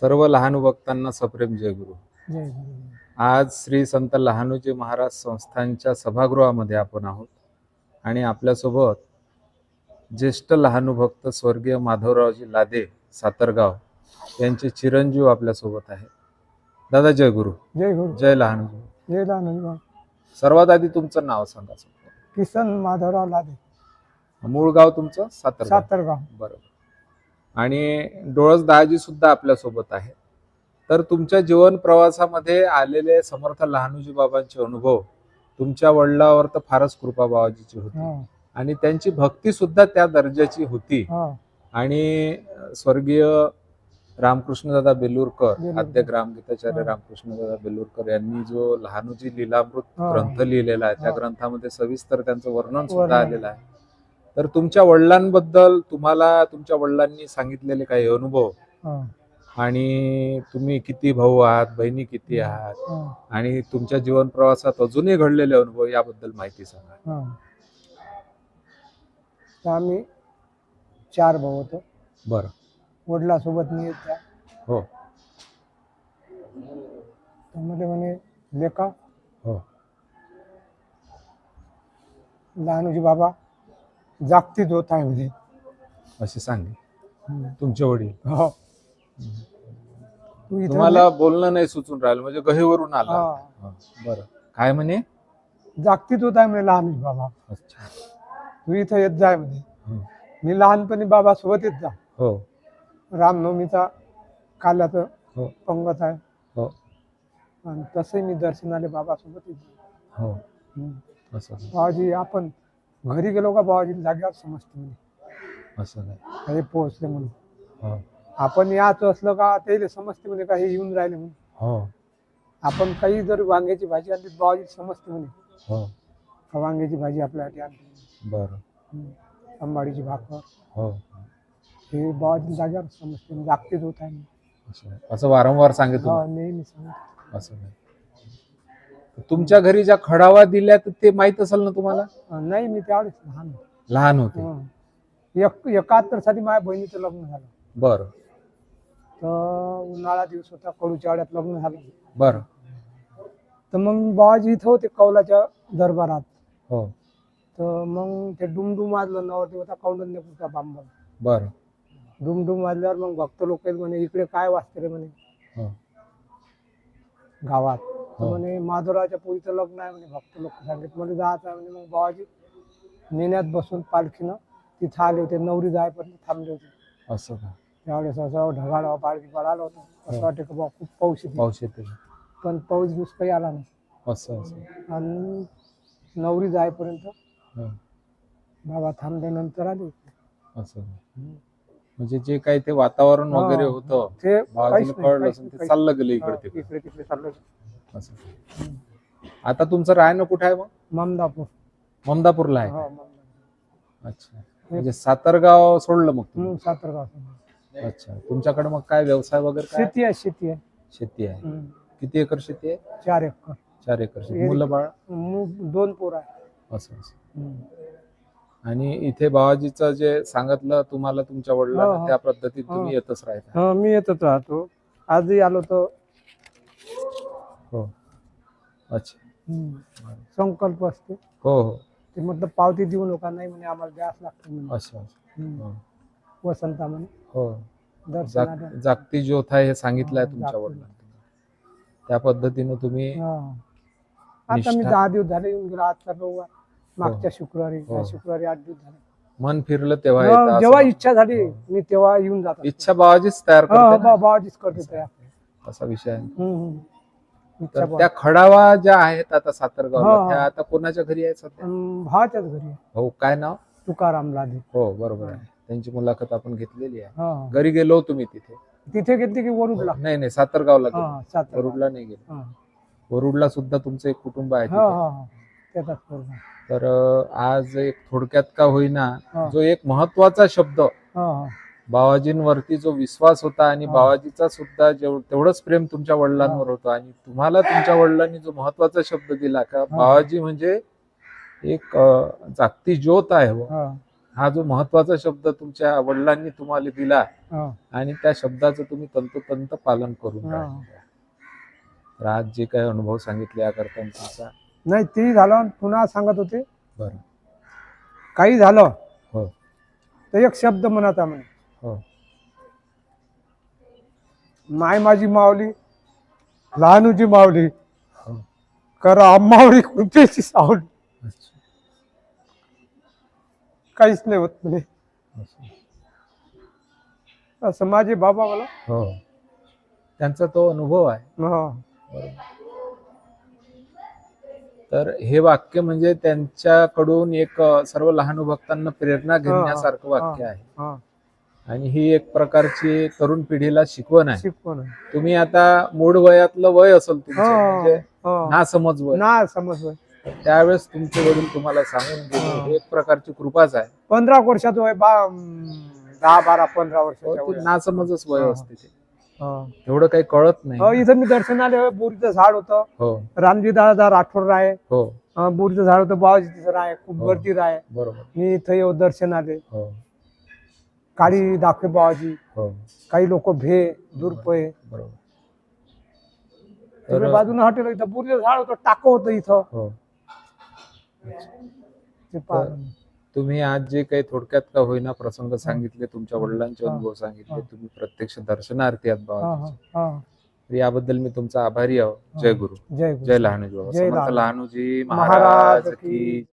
सर्व लहान भक्तांना सप्रेम जय गुरु. आज श्री संत लहानूजी महाराज संस्थांच्या सभागृहामध्ये आपण आहोत. आणि आपल्यासोबत ज्येष्ठ लहानू भक्त स्वर्गीय माधवरावजी लादे सातरगाव यांचे चिरंजीव आपल्यासोबत आहेत. दादा जय गुरु. जय गुरु. जय लहानूजी. जय दानंद सर्वात आधी तुमचं नाव सांगा किसन माधवराव लादे. मूळ गाव तुमचं? सातरगाव. सातरगाव. बरोबर. आणि डोळस दाजी सुद्धा आपल्यासोबत आहे तर तुमच्या जीवन प्रवासामध्ये आलेले समर्थ लहानूजी बाबांचे अनुभव तुमच्या वडिलावर तर फारच कृपा बाबाजीची होती आणि त्यांची भक्ती सुद्धा त्या दर्जाची होती आणि स्वर्गीय रामकृष्णदादा बेलूरकर. आद्य ग्रामगीताचार्य. रामकृष्णदादा बेलूरकर यांनी जो लहानूजी लीलामृत. ग्रंथ लिहिलेला आहे त्या. ग्रंथामध्ये सविस्तर त्यांचं वर्णन सुद्धा. आलेलं आहे तर तुमच्या वडिलांबद्दल तुम्हाला तुमच्या वडिलांनी सांगितलेले काही अनुभव? हा. आणि तुम्ही किती भाऊ आहात? बहिणी किती आहात? हा. आणि तुमच्या जीवन प्रवासात अजूनही घडलेले अनुभव याबद्दल माहिती सांगा. हा. तर आम्ही चार भाऊ होतो. बरं. वडिलासोबत मी हो. त्यामध्ये म्हणे लेका हो. लहानोजी बाबा. जागतीच होत आहे म्हणजे असे सांगे. तुमचे वडील. हो. तू इथं तुम्हाला बोलणं नाही सुचून राहिलं म्हणजे गहीवरून आला. हा. हा, बरं. काय म्हणे? जागतीच होत आहे म्हणे लहानोजी बाबा. अच्छा. तू इथं येत जाय म्हणे. हं. मी लहानपणी बाबा सोबत येत जा. हो. रामनवमीचा काल्याचं हो. पंगत आहे. हो. आणि तसंही मी दर्शनाले बाबासोबत येत जा. हो. असं. बाबाजी आपण घरी गेलो का बाबाजी जाग्यावर समजते म्हणे. असं काय? हे पोहोचले म्हणून. हो. आपण याचं असलं का ते समजते म्हणे का हे येऊन राहिले म्हणून. हो. आपण काही जर वांग्याची भाजी आणली बाबाजी समजते म्हणे. हो. का वांग्याची भाजी आपल्यासाठी आणली बरं. हम्म. अंबाडीची भाकर. हो. हे बाबाजी जाग्यावर समजते म्हणजे जागतीच होत आहे. असं. असं वारंवार सांगितलं हा, नेहमी सांगत. असं काय? तुमच्या घरी ज्या खडावा दिल्या तर ते माहीत असेल ना तुम्हाला? नाही मी त्यावेळेस लहान होतो. लहान होते. हं. एक एकाहत्तरसाठी माझ्या बहिणीचं लग्न झालं. बरं. तर उन्हाळा दिवस होता कडूच्या वाड्यात लग्न झालं. बरं. तर मग बाबाजी इथं होते कौलाच्या दरबारात. हो. तर मग ते डुमडुम वाजलं नवरदेव होता कौंडण्यपूरचा बांबल बरं. डुमडुम वाजल्यावर मग भक्त लोक म्हणे इकडे काय वाजते रे म्हणे? हो. गावात. तर हो. म्हणे माधुराच्या पोरीचं लग्न आहे म्हणे भक्त लोक सांगित म्हणे जायचं आहे म्हणे मग बाबाजी नेण्यात बसून पालखीनं तिथं आले होते नवरी जायपर्यंत थांबले होते. असं का? त्यावेळेस असं ढगाळ पालखी पळालं होतं. असं हो. वाटतं की बाबा खूप पाऊस येते पाऊस येते पण पाऊस दिवस काही आला नाही. असं असं. आणि नवरी जायपर्यंत हो. बाबा थांबल्यानंतर आले असं म्हणजे जे काही ते वातावरण. वगैरे होतं ते कळलं असेल चाललं गेलं. इकडे तिकडे. इकडे तिकडे चाललं. असं. आता तुमचं राहणं कुठे आहे मग? ममदापूर. ममदापूरला आहे? हो ममदापूर. अच्छा. म्हणजे सातारगाव सोडलं मग तुम्ही? हम्म, सातारगाव अच्छा. तुमच्याकडे मग काय व्यवसाय वगैरे काय? शेती आहे शेती आहे. शेती आहे. हम्म, किती एकर शेती आहे? चार एकर. चार एकर शेती. मुलं बाळ? मु- दोन पोर आहे असं असं. हम्म. आणि इथे बाबाजीचं जे सांगितलं तुम्हाला तुमच्या हो, वडिलांना हो. त्या पद्धतीत हो. तुम्ही येतच राहता. हा, मी येतच राहतो. आजही आलो तर हो. अच्छा. हम्म, संकल्प असते. हो हो. ते म्हटलं पावती देऊ नका नाही म्हणे आम्हाला द्यास लागतं म्हणे. असं हम्म. हो. वसंता म्हणे. हो. दर्शनाला. जागती ज्योत आहे हे सांगितलंय हा, तुमच्या जागती वडिलांना. त्या पद्धतीनं तुम्ही हा. आता मी निष्ठा- दहा दिवस झाले येऊन गेलो आजचा रविवार. मागच्या शुक्रवारी हो. या शुक्रवारी आठ दिवस झाले मन फिरलं तेव्हा हा, येतं असं. जेव्हा इच्छा झाली हो. मी तेव्हा येऊन जातो इच्छा बाबाजीच तयार हा, करते ना. बाबाजीच करते त्या असा विषय आहे हम्म, हम्म. इच्छा तर बा- त्या खडावा ज्या आहेत आता सातारगावला हा, हा. त्या आता कोणाच्या घरी आहेत सध्या घरी आहे. हो काय नाव तुकाराम लादे हो बरोबर आहे त्यांची मुलाखत आपण घेतलेली आहे हा, हा. घरी गेलो तुम्ही तिथे तिथे घेतली की वरुडला नाही नाही सातारगावला गेलो. हा वरुडला नाही गेलो हा वरुडला सुद्धा तुमचं एक कुटुंब आहे हा तिथे. हा हा. तर आज एक थोडक्यात का होईना हा. जो एक महत्त्वाचा शब्द हा हा बाबाजींवरती जो विश्वास होता आणि हा. बाबाजीचा सुद्धा जेव तेवढंच प्रेम तुमच्या वडिलांवर होतं आणि तुम्हाला तुमच्या वडिलांनी जो महत्त्वाचा शब्द दिला का बाबाजी म्हणजे एक अं, जागती ज्योत आहे बुवा. हा हा जो महत्त्वाचा शब्द तुमच्या वडिलांनी तुम्हाला दिला हा, आणि त्या शब्दाचं तुम्ही तंतोतंत पालन करून हा. राहिले तर आज जे काही अनुभव सांगितले याकरता मी तुमचा नाही ते झालं पुन्हा सांगत होते. बरं. काही झालं हो. तर एक शब्द म्हणत म्हणे. हो. माय माझी मावली लहानूची मावली हो. करा मावली कृपेची सावली. काहीच नाही होत म्हणे. असं. माझे बाबा मला हो. त्यांचा तो अनुभव आहे. हा, तर हे वाक्य म्हणजे त्यांच्याकडून एक सर्व लहान भक्तांना प्रेरणा घेण्यासारखं वाक्य आहे हा, आणि ही एक प्रकारची तरुण पिढीला शिकवण आहे शिकवण. तुम्ही आता मूळ वयातलं वय असेल तुमचं हा, म्हणजे हा. ना समज वय ना समज होय. त्यावेळेस तुमचे वडील तुम्हाला सांगून गेले हा. एक प्रकारची कृपाच आहे पंधरा वर्षात वय बा अं, दहा बारा पंधरा हो, वर्षाच्या ते वयात. नासमजच वय हा. असते ते हा. तेवढं काही कळत हो, नाही इथं मी दर्शनाला बोरीचं झाड होतं. हो. रामजी दादा राठोड राय. हो. बोरीचं झाड होतं बाबाजी तिथं राय खूप हो. गर्दी राय. बरोबर. मी इथं येऊ दर्शनाले हो. काळी दाखवे बाबाजी. हो. काही लोक भे दुर्पय. बरोबर. बाजूला हॉटेल इथं बोरीचं झाड होतं टाकं होतं इथं. हो. तुम्ही आज जे काही थोडक्यात का होईना प्रसंग सांगितले तुमच्या वडिलांचे. अनुभव सांगितले. तुम्ही प्रत्यक्ष दर्शनार्थी आहात बाबा. याबद्दल मी तुमचा आभारी आहो. जय गुरु. जय लहानूजी बाबा. लहानूजी. महाराज की